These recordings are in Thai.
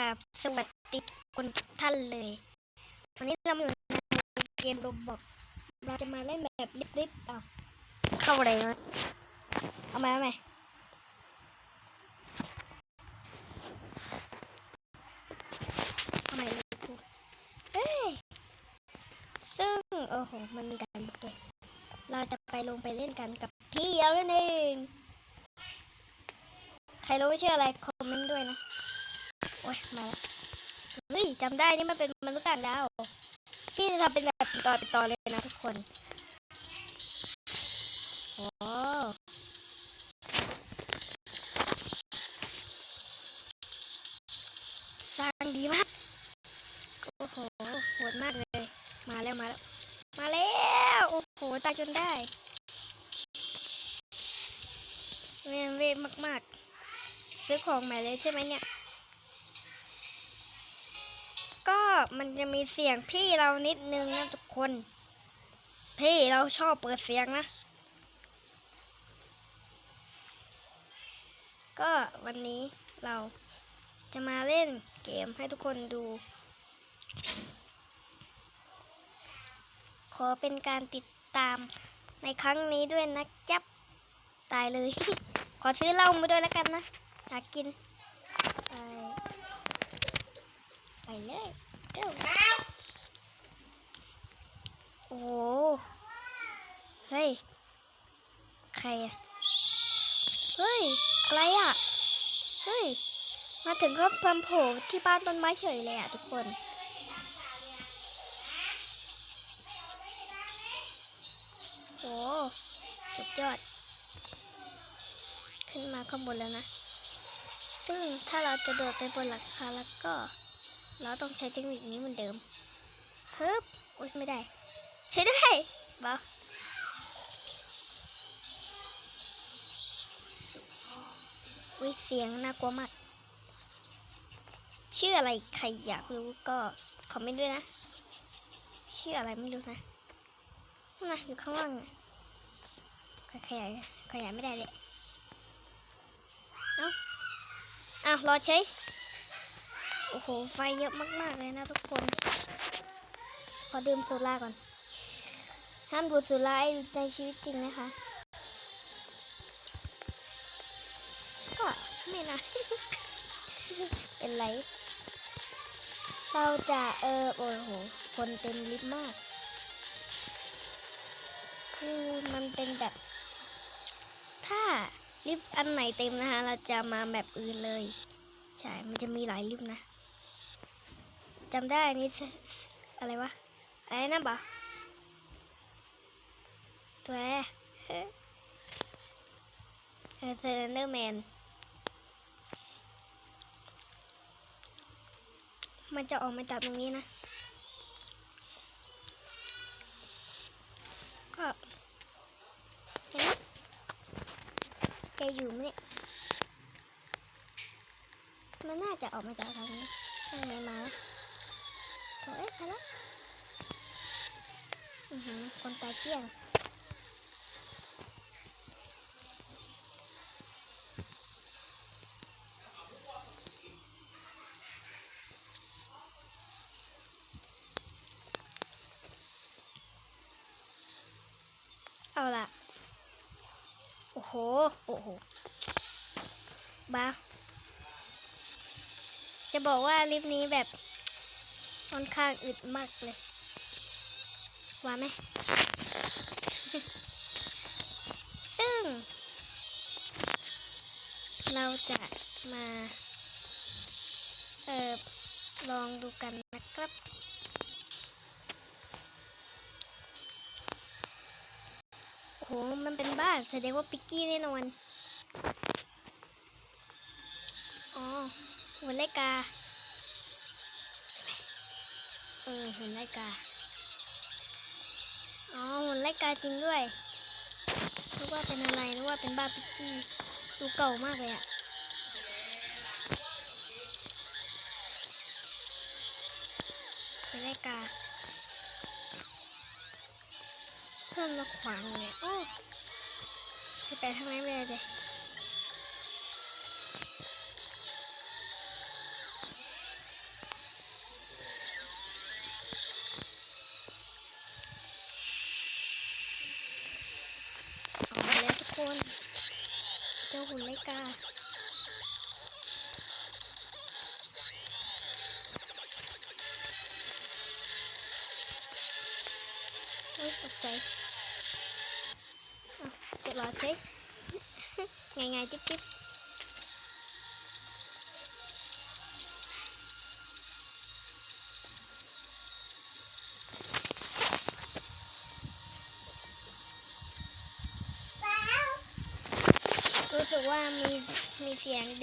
ราบสวัสดีคนทุกท่านเลย วันนี้เราอยู่ในเกมโรบอกเราจะมาเล่นแบบลิบๆเอาเข้าอะไรวะเอามาเอาไหมเอาใหม่เลยครูเฮ้ยซึ่ง โอ้โห มันมีการบุกด้วยเราจะไปลงไปเล่นกันกับพี่เอานั่นเอง ใครรู้ว่าชื่ออะไร คอมเมนต์ด้วยนะ อ้ยมาแล้วเฮ้ยจำได้นี่มันเป็นมนุษย์ต่างดาว พี่จะทำเป็นแบบต่อไปต่อเลยนะทุกคนโอ้สร้างดีมาก โอ้โหโหดมากเลย มาแล้วมาแล้ว มาแล้ว โอ้โห ตายจนได้ เวยเวยมาก ๆ ซื้อของใหม่เลยใช่ไหมเนี่ย มันจะมีเสียงพี่เรานิดนึงนะทุกคน พี่เราชอบเปิดเสียงนะ ก็วันนี้เราจะมาเล่นเกมให้ทุกคนดู ขอเป็นการติดตามในครั้งนี้ด้วยนะจ๊บตายเลย ขอซื้อเหล้ามาด้วยแล้วกันนะอยากกินไป ไปเลยเก้าโอ้โหเฮ้ย ใครอะเฮ้ย อะไรอะเฮ้ย มาถึงก็พลัมโผล่ที่บ้านต้นไม้เฉยเลยอะทุกคนโอ้สุดยอด ขึ้นมาข้างบนแล้วนะ ซึ่งถ้าเราจะโดดไปบนหลังคาแล้วก็ เราต้องใช้เทคนิคนี้เหมือนเดิมเพิบโอ๊ยไม่ได้ ใช้ได้บ้าอุ้ยเสียงน่ากลัวมาก ชื่ออะไรใครอยากรู้ก็คอมเมนต์ด้วยนะ ชื่ออะไรไม่รู้นะนะอยู่ข้างล่างขยายขยายไม่ได้เลย เอ้าอ้าวรอใช้ โอ้โห ไฟเยอะมาก ๆ เลยนะทุกคน ขอดื่มโซล่าก่อน ห้ามดูดโซล่าในชีวิตจริงนะคะ ก็ไม่นะ เป็นไร เราจะเออ โอ้โห คนเต็มลิฟต์มาก คือมันเป็นแบบ ถ้าลิฟต์อันไหนเต็มนะคะ เราจะมาแบบอื่นเลยใช่ มันจะมีหลายลิฟต์นะ จำได้อันนี้อะไรวะอะไรนะบอตัวแอร์เฮ้ยเอเซอร์เดอร์แมนมันจะออกมาจากตรงนี้นะ ก็เห็นไหมแกอยู่ไหมเนี่ยมันน่าจะออกมาจากทางนี้ทางไหนมา โถ่เอ้ยใครละอือหือคนตาเกี้ยงเอาละโอ้โห โอ้โห บ้า จะบอกว่าลิฟต์นี้แบบ ค่อนข้างอึดมากเลยว่าไหมซึ่ง เราจะมาเอ่อลองดูกันนะครับโหมันเป็นบ้านแสดงว่าปิกกี้แน่นอนอ๋อหุ่นไลกา เออหุ่นไลกา อ๋อหุ่นไลกาจริงด้วยนึกว่าเป็นอะไรนึกว่าเป็นบ้าปิกกี้ดูเก่ามากเลยอะหุ่นไลกา เพื่อนมาขวางเลยโอ้ไปไปทางไหนไม่ได้เลย เจ้าหุ่นไลกาโอ้ยตกใจอะจะรอเช็คไงไงจิ๊บจิ๊บๆ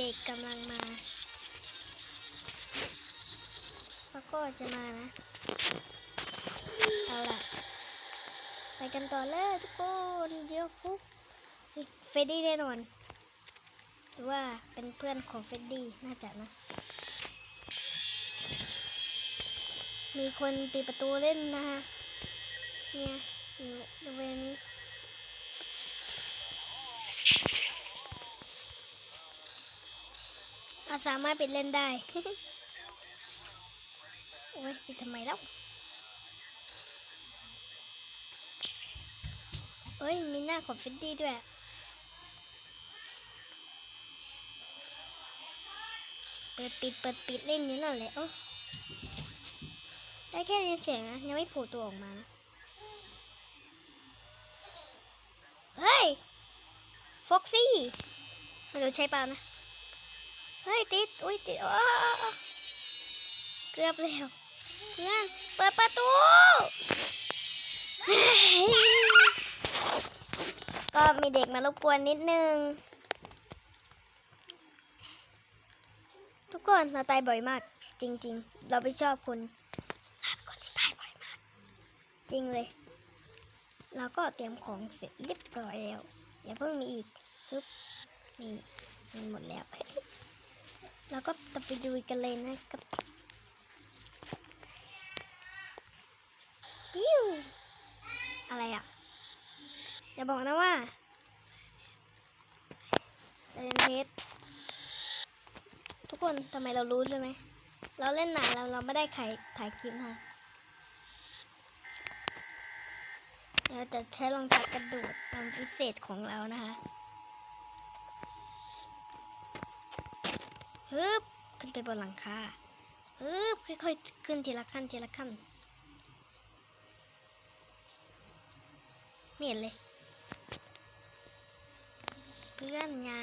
ด็กกำลังมาแล้วก็จะมานะ เอาล่ะ ไปกันต่อเลยทุกคนเดี๋ยวปุ๊บเฮ้ยเฟดดี้แน่นอนหรือว่าเป็นเพื่อนของเฟดดี้น่าจะนะ มีคนตีประตูเล่นนะฮะ เนี่ยอยู่บริเวณนี้อา สามารถปิดเล่นได้ โอ้ยปิดทำไมแล้วเอ้ย มีหน้าของเฟดดี้ด้วยเปิดปิดเปิดปิดเล่นอยู่นั่นแหละโอ้ได้แค่ยินเสียงนะ ยังไม่โผล่ตัวออกมานะเฮ้ย ฟ็อกซี่ ไม่รู้ใช่เปล่านะ เฮ้ยติด อุ้ยติดอ้เกือบแล้วเพื่อนเปิดประตูก็มีเด็กมารบกวนนิดนึง ทุกคนเราตายบ่อยมาก จริง ๆ เราไม่ชอบคุณเราเป็นคนที่ตายบ่อยมาก จริงเลยเราก็เตรียมของเสร็จเรียบร้อยแล้ว อย่าเพิ่งมีอีกปึ๊บนี่มันหมดแล้ว เราก็จะไปดูกันเลยนะครับิวอะไรอะ อย่าบอกนะว่าเล่นเทสทุกคนทำไมเรารู้ใช่ไหม เราเล่นหนังเราเราไม่ได้ถ่ายถ่ายคลิปค่ะเราจะใช้รองเท้ากระโดดตามพิเศษของเรานะคะ ฮึบขึ้นไปบนหลังคาฮึบค่อยๆขึ้นทีละขั้นทีละขั้นไม่เห็นเลย เพื่อนยา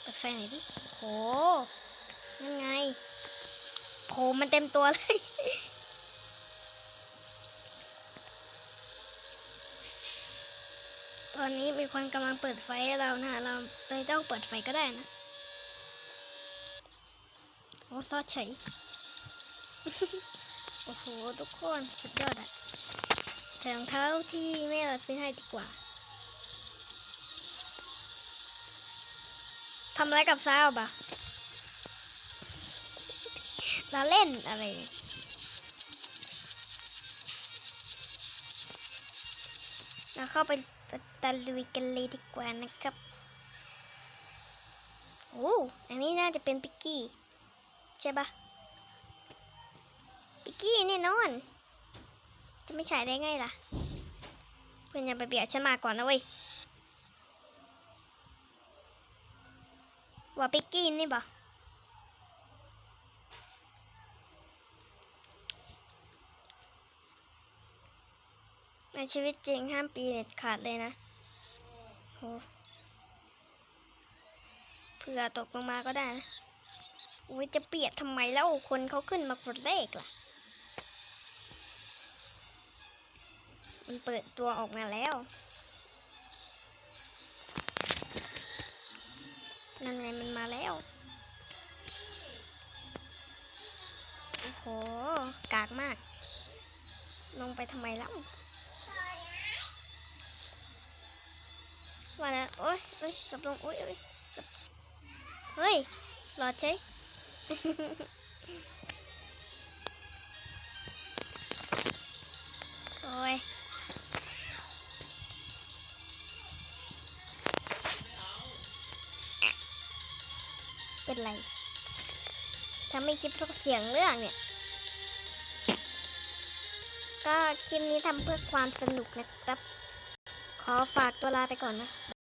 เปิดไฟหน่อยดิโหนั่นไงโหมันเต็มตัวเลย ตอนนี้มีคนกำลังเปิดไฟให้เรานะเราไม่ต้องเปิดไฟก็ได้นะโอ้ซอดเฉยโอ้โหทุกคนสุดยอดอะใส่รองเท้าที่แม่เราซื้อให้ดีกว่าทำอะไรกับซาวบะเราเล่นอะไรเราเข้าไป ตะลุยกันเลยดีกว่านะครับ โอ้ อันนี้น่าจะเป็นปิกกี้ใช่ปะปิกกี้แน่นอน จะไม่ใช่ได้ไงล่ะ เพื่อนอย่าไปเบียดฉันมาก่อนนะเว้ยว่าปิกกี้นี่ปะ ในชีวิตจริงห้ามปีเด็ดขาดเลยนะโหเผื่อตกลงมาก็ได้นะอุ้ยจะเปียกทำไมแล้วคนเขาขึ้นมากดเลขล่ะ มันเปิดตัวออกมาแล้ว นั่นไงมันมาแล้ว โอ้โห กากมาก ลงไปทำไมแล้ว ว่าแล้วโอ๊ยเอ้ยกลับลงโอ๊ยเอ้ยกลับเฮ้ยหลอดใช่โอ้ยเป็นไรถ้าไม่คิดสักเสียงเรื่องเนี่ยก็ก็คลิปนี้ทำเพื่อความสนุกนะครับ ขอฝากตัวลาไปก่อนนะ